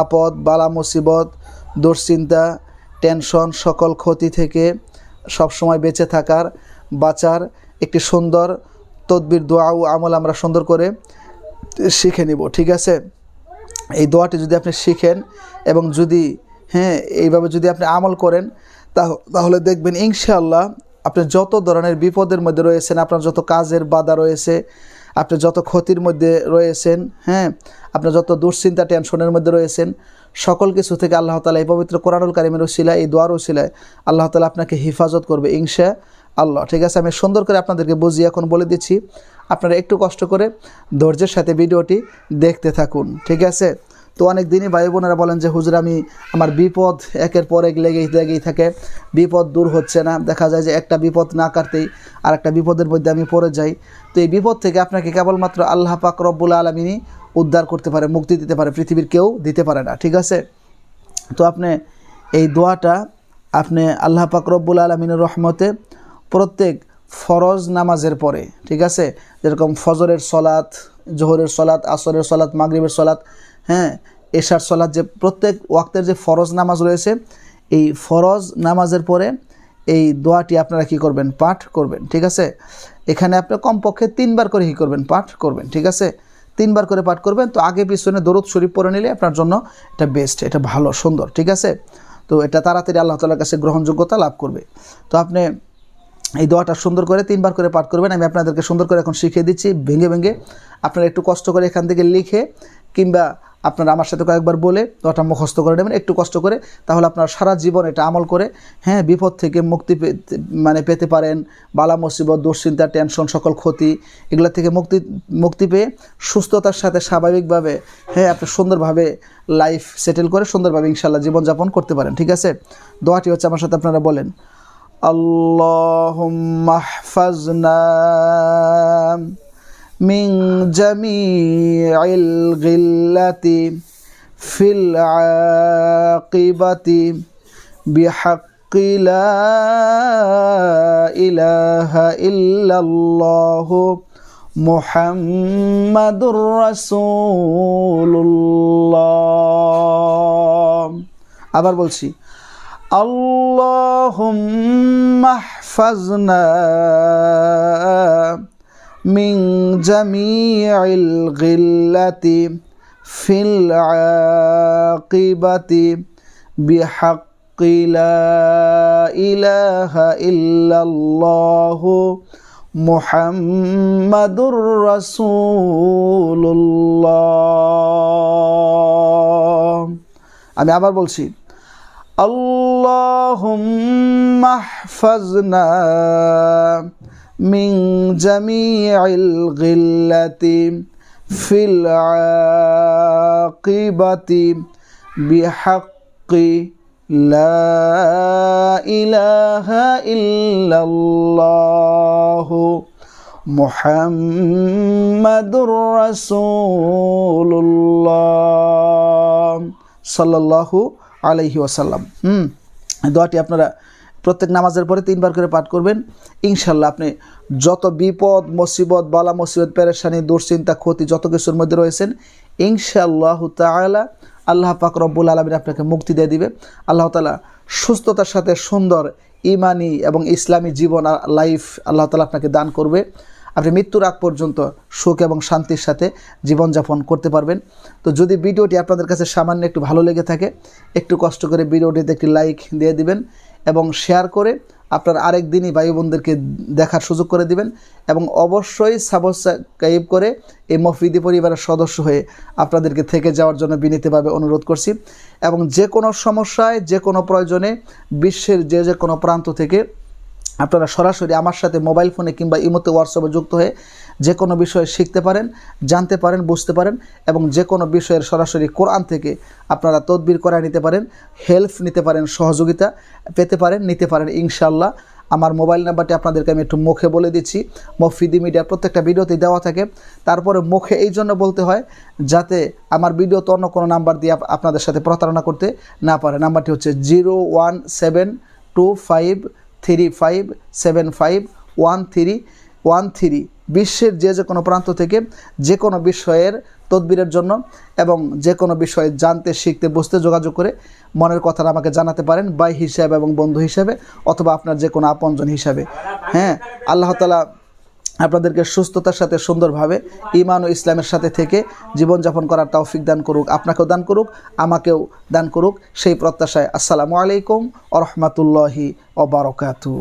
আপদ, বালা, মুসিবত, দুশ্চিন্তা, টেনশন সকল ক্ষতি থেকে সবসময় বেঁচে থাকার, বাঁচার একটি সুন্দর তদবির, দোয়া ও আমল আমরা সুন্দর করে শিখে নিব, ঠিক আছে? এই দোয়াটি যদি আপনি শিখেন এবং যদি হ্যাঁ এইভাবে যদি আপনি আমল করেন, তাহ- তাহলে দেখবেন ইনশাআল্লাহ আপনি যত ধরনের বিপদের মধ্যে রয়েছেন, আপনার যত কাজের বাধা রয়েছে আপনি যত ক্ষতির মধ্যে রয়েছেন হ্যাঁ আপনি যত দুশ্চিন্তা টেনশনের মধ্যে রয়েছেন, সকল কিছু থেকে আল্লাহ তালা এই পবিত্র কোরআনুল কারিমের ওসিলায়, এই দোয়ার ওসিলায় আল্লাহ তালা আপনাকে হেফাজত করবে ইংসা আল্লাহ ঠিক আছে, আমি সুন্দর করে আপনাদেরকে বুঝিয়ে এখন বলে দিচ্ছি। আপনারা একটু কষ্ট করে ধৈর্যের সাথে ভিডিওটি দেখতে থাকুন। ঠিক আছে? তো অনেক দিনই ভাই বোনেরা বলেন যে, হুজুর, আমি আমার বিপদ একের পর এক লেগেই লেগেই থাকে। বিপদ দূর হচ্ছে না। দেখা যায় যে একটা বিপদ না কাটতেই আর একটা বিপদের মধ্যে আমি পড়ে যাই। তো এই বিপদ থেকে আপনাকে কেবলমাত্র আল্লাহ পাক রব্বুল আলমিনই উদ্ধার করতে পারে, মুক্তি দিতে পারে। পৃথিবীর কেউ দিতে পারে না। ঠিক আছে? তো আপনি এই দোয়াটা আপনি আল্লাহ পাক রব্বুল আলমিনের রহমতে প্রত্যেক ফরজ নামাজের পরে, ঠিক আছে? যেরকম ফজরের সলাত জোহরের সলাত আসরের সলাত মাগরিবের সলাত হ্যাঁ এশার সলাত যে প্রত্যেক ওয়াক্তের যে ফরজ নামাজ রয়েছে, এই ফরজ নামাজের পরে এই দোয়াটি আপনারা কি করবেন? পাঠ করবেন, ঠিক আছে? এখানে আপনি কমপক্ষে তিনবার করে কি করবেন? পাঠ করবেন, ঠিক আছে? তিনবার করে পাঠ করবেন, তো আগে পিছনে দরুদ শরীফ পরে নিলে আপনার জন্য এটা বেস্ট এটা ভালো, সুন্দর, ঠিক আছে? তো এটা তাড়াতাড়ি আল্লাহ তালার কাছে গ্রহণযোগ্যতা লাভ করবে। তো আপনি এই দোয়াটা সুন্দর করে তিনবার করে পাঠ করবেন, আমি আপনাদেরকে সুন্দর করে এখন শিখিয়ে দিচ্ছি, ভেঙে ভেঙে। আপনারা একটু কষ্ট করে এখান থেকে লিখে কিংবা আপনারা আমার সাথে কয়েকবার বলে দোয়াটা মুখস্থ করে নেবেন, একটু কষ্ট করে, তাহলে আপনার সারা জীবন এটা আমল করে হ্যাঁ বিপদ থেকে মুক্তি মানে পেতে পারেন, বালা মুসিবত, দুশ্চিন্তা, টেনশন, সকল ক্ষতি, এগুলো থেকে মুক্তি মুক্তি পেয়ে সুস্থতার সাথে স্বাভাবিকভাবে হ্যাঁ আপনি সুন্দরভাবে লাইফ সেটেল করে সুন্দরভাবে ইনশাল্লাহ জীবনযাপন করতে পারেন, ঠিক আছে? দোয়াটি হচ্ছে আমার সাথে আপনারা বলেন আল্লাহ মাহফাজনা من جميع الغلة في العاقبة بحق لا إله إلا الله محمد رسول الله আবার বলছি اللهم احفظنا من جميع الغلة في العاقبة بحق لا إله إلا الله محمد رسول الله আমি আবার বলছি اللهم احفظنا من جميع الغلة في العاقبة بحق لا إله إلا الله محمد رسول الله صلى الله আলাইহি ওয়াসাল্লাম হুম দোয়াটি আপনারা প্রত্যেক নামাজের পরে তিনবার করে পাঠ করবেন। ইনশাল্লাহ আপনি যত বিপদ, মুসিবত, বালা, মুসিবত, পেরেশানি, দুশ্চিন্তা, ক্ষতি, যত কিছুর মধ্যে রয়েছেন, ইনশাআল্লাহ তাআলা আল্লাহ পাক রব্বুল আলমিন আপনাকে মুক্তি দিয়ে দিবে। আল্লাহ তালা সুস্থতার সাথে সুন্দর ইমানি এবং ইসলামী জীবন লাইফ আল্লাহ তালা আপনাকে দান করবে। আপনি মৃত্যুর আগ পর্যন্ত সুখ এবং শান্তির সাথে জীবনযাপন করতে পারবেন। তো যদি ভিডিওটি আপনাদের কাছে সামান্য একটু ভালো লেগে থাকে, একটু কষ্ট করে ভিডিওটিতে একটি লাইক দিয়ে দিবেন। এবং শেয়ার করে আপনার আরেক দিনই ভাই বোনদেরকে দেখার সুযোগ করে দিবেন এবং অবশ্যই সাবস্ক্রাইব করে এই মফিদি পরিবারের সদস্য হয়ে আপনাদেরকে থেকে যাওয়ার জন্য বিনীতভাবে অনুরোধ করছি এবং যে কোনো সমস্যায়, যে কোনো প্রয়োজনে বিশ্বের যে যে কোনো প্রান্ত থেকে আপনারা সরাসরি আমার সাথে মোবাইল ফোনে কিংবা ইমোতে হোয়াটসঅ্যাপে যুক্ত হয়ে যে কোনো বিষয়ে শিখতে পারেন, জানতে পারেন, বুঝতে পারেন এবং যে কোনো বিষয়ের সরাসরি কোরআন থেকে আপনারা তদবির করা নিতে পারেন হেল্প নিতে পারেন, সহযোগিতা পেতে পারেন, নিতে পারেন ইনশাল্লাহ আমার মোবাইল নাম্বারটি আপনাদেরকে আমি একটু মুখে বলে দিচ্ছি। মফিদি মিডিয়া প্রত্যেকটা ভিডিওতেই দেওয়া থাকে। তারপরে মুখে এই জন্য বলতে হয়, যাতে আমার ভিডিওতে অন্য কোনো নাম্বার দিয়ে আপনাদের সাথে প্রতারণা করতে না পারে। নাম্বারটি হচ্ছে zero one seven two five three five seven five one three one three. বিশ্বের যে যে কোনো প্রান্ত থেকে যে কোনো বিষয়ের তদবিরের জন্য এবং যে কোনো বিষয়ে জানতে, শিখতে, বুঝতে যোগাযোগ করে মনের কথাটা আমাকে জানাতে পারেন বাই হিসাবে এবং বন্ধু হিসাবে অথবা আপনার যে কোনো আপনজন হিসাবে। হ্যাঁ আল্লাহ তালা আপনাদেরকে সুস্থতার সাথে সুন্দরভাবে ইমান ও ইসলামের সাথে থেকে জীবনযাপন করার তৌফিক দান করুক, আপনাকেও দান করুক, আমাকেও দান করুক। সেই প্রত্যাশায় আসসালামু আলাইকুম আ রহমতুল্লাহি ওবরকাতু